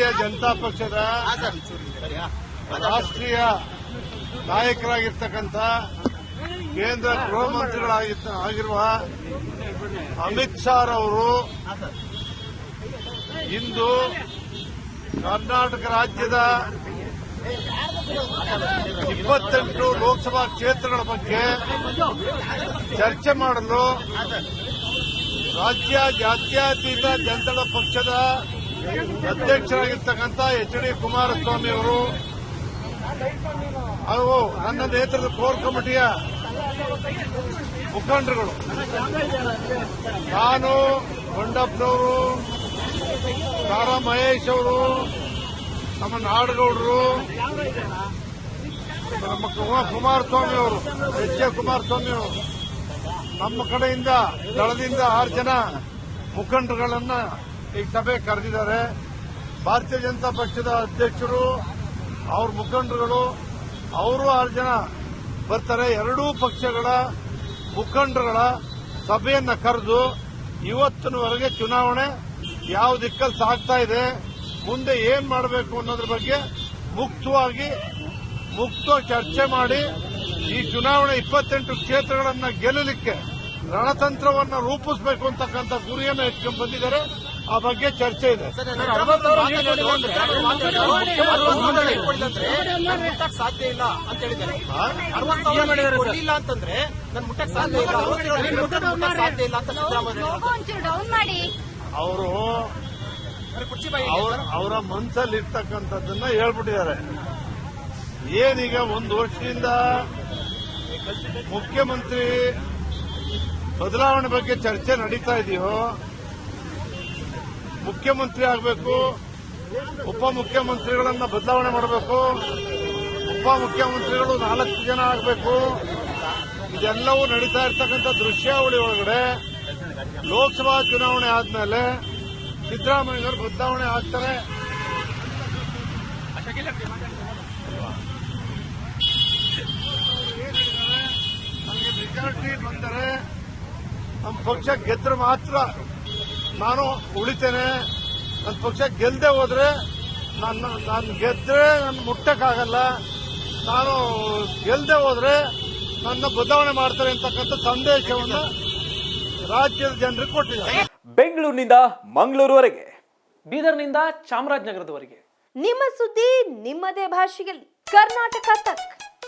ಭಾರತೀಯ ಜನತಾ ಪಕ್ಷದ ರಾಷ್ಟ್ರೀಯ ನಾಯಕರಾಗಿರ್ತಕ್ಕಂಥ ಕೇಂದ್ರ ಗೃಹ ಮಂತ್ರಿಗಳಾಗಿ ಆಗಿರುವ ಅಮಿತ್ ಶಾ ಅವರು ಇಂದು ಕರ್ನಾಟಕ ರಾಜ್ಯದ ಇಪ್ಪತ್ತೆಂಟು ಲೋಕಸಭಾ ಕ್ಷೇತ್ರಗಳ ಬಗ್ಗೆ ಚರ್ಚೆ ಮಾಡಲು ರಾಜ್ಯ ಜಾತ್ಯತೀತ ಜನತಾ ಪಕ್ಷದ ಅಧ್ಯಕ್ಷರಾಗಿರ್ತಕ್ಕಂಥ ಎಚ್ ಡಿ ಕುಮಾರಸ್ವಾಮಿ ಅವರು ಹಾಗೂ ನನ್ನ ನೇತೃತ್ವದ ಕೋರ್ ಕಮಿಟಿಯ ಮುಖಂಡರುಗಳು. ನಾನು ಗೊಂಡಪ್ಪನವರು ತಾರಾ ಮಹೇಶ್ ಅವರು, ನಮ್ಮ ನಾಡಗೌಡರು, ನಮ್ಮ ಕುಮಾರ್- ಕುಮಾರಸ್ವಾಮಿ ಅವರು, ಎಚ್ ಎ ಕುಮಾರಸ್ವಾಮಿ ಅವರು, ನಮ್ಮ ಕಡೆಯಿಂದ ದಳದಿಂದ ಆರು ಜನ ಮುಖಂಡರುಗಳನ್ನ ಈ ಸಭೆ ಕರೆದಿದ್ದಾರೆ. ಭಾರತೀಯ ಜನತಾ ಪಕ್ಷದ ಅಧ್ಯಕ್ಷರು, ಅವ್ರ ಮುಖಂಡರುಗಳು, ಅವರು ಆರು ಜನ ಬರ್ತಾರೆ. ಎರಡೂ ಪಕ್ಷಗಳ ಮುಖಂಡರುಗಳ ಸಭೆಯನ್ನ ಕರೆದು ಇವತ್ತಿನವರೆಗೆ ಚುನಾವಣೆ ಯಾವ ದಿಕ್ಕಲ್ಲಿ ಸಾಗ್ತಾ ಇದೆ, ಮುಂದೆ ಏನ್ ಮಾಡಬೇಕು ಅನ್ನೋದ್ರ ಬಗ್ಗೆ ಮುಕ್ತವಾಗಿ ಮುಕ್ತ ಚರ್ಚೆ ಮಾಡಿ ಈ ಚುನಾವಣೆ ಇಪ್ಪತ್ತೆಂಟು ಕ್ಷೇತ್ರಗಳನ್ನು ಗೆಲ್ಲಲಿಕ್ಕೆ ರಣತಂತ್ರವನ್ನು ರೂಪಿಸಬೇಕು ಅಂತಕ್ಕಂಥ ಗುರಿಯನ್ನು ಇಟ್ಕೊಂಡು ಬಂದಿದ್ದಾರೆ. ಆ ಬಗ್ಗೆ ಚರ್ಚೆ ಇದೆ. ಸಾಧ್ಯ ಇಲ್ಲ ಅಂತ ಹೇಳಿದ್ದಾರೆ. ಕೊಡ್ಲಿಲ್ಲ ಅಂತಂದ್ರೆ ನನ್ ಮುಟ್ಟಕ್ ಸಾಧ್ಯ ಇಲ್ಲ. ಅರವತ್ತೇಳು ಮುಟ್ಟಕ್ ಸಾಧ್ಯ ಇಲ್ಲ ಅಂತ ಸಿದ್ದರಾಮಯ್ಯ ಅವರು. ಅವರ ಅವರ ಮನಸ್ಸಲ್ಲಿ ಇರ್ತಕ್ಕಂಥದ್ದನ್ನ ಹೇಳ್ಬಿಟ್ಟಿದ್ದಾರೆ. ಏನೀಗ ಒಂದು ವರ್ಷದಿಂದ ಮುಖ್ಯಮಂತ್ರಿ ಬದಲಾವಣೆ ಬಗ್ಗೆ ಚರ್ಚೆ ನಡೀತಾ ಇದೆಯೋ ಮುಖ್ಯಮಂತ್ರಿ ಆಗಬೇಕು, ಉಪಮುಖ್ಯಮಂತ್ರಿಗಳನ್ನ ಬದಲಾವಣೆ ಮಾಡಬೇಕು, ಉಪಮುಖ್ಯಮಂತ್ರಿಗಳು ನಾಲ್ಕು ಜನ ಆಗಬೇಕು. ಇದೆಲ್ಲವೂ ನಡೀತಾ ಇರ್ತಕ್ಕಂಥ ದೃಶ್ಯಾವಳಿ ಒಳಗಡೆ ಲೋಕಸಭಾ ಚುನಾವಣೆ ಆದ್ಮೇಲೆ ಸಿದ್ದರಾಮಯ್ಯವರು ಬದಲಾವಣೆ ಆಗ್ತಾರೆ. ನನಗೆ ಮೆಜಾರಿಟಿ ಬಂದರೆ ನಮ್ಮ ಪಕ್ಷ ಗೆದ್ರೆ ಮಾತ್ರ ನಾನು ಉಳಿತೇನೆ. ನನ್ನ ಪಕ್ಷ ಗೆಲ್ಲದೆ ಹೋದ್ರೆ ನನ್ನ ನಾನು ಗೆದ್ರೆ ನನ್ನ ಮುಟ್ಟಕ್ಕಾಗಲ್ಲ. ನಾನು ಗೆಲ್ಲದೆ ಹೋದ್ರೆ ನನ್ನ ಬದಲಾವಣೆ ಮಾಡ್ತಾರೆ ಅಂತಕ್ಕಂಥ ಸಂದೇಶವನ್ನು ರಾಜ್ಯದ ಜನರಿಗೆ ಕೊಟ್ಟಿದ್ದಾರೆ. ಬೆಂಗಳೂರಿನಿಂದ ಮಂಗಳೂರುವರೆಗೆ. ಬೀದರ್ನಿಂದ ಚಾಮರಾಜನಗರದವರೆಗೆ. ನಿಮ್ಮ ಸುದ್ದಿ ನಿಮ್ಮದೇ ಭಾಷೆಯಲ್ಲಿ. ಕರ್ನಾಟಕ ತಕ್.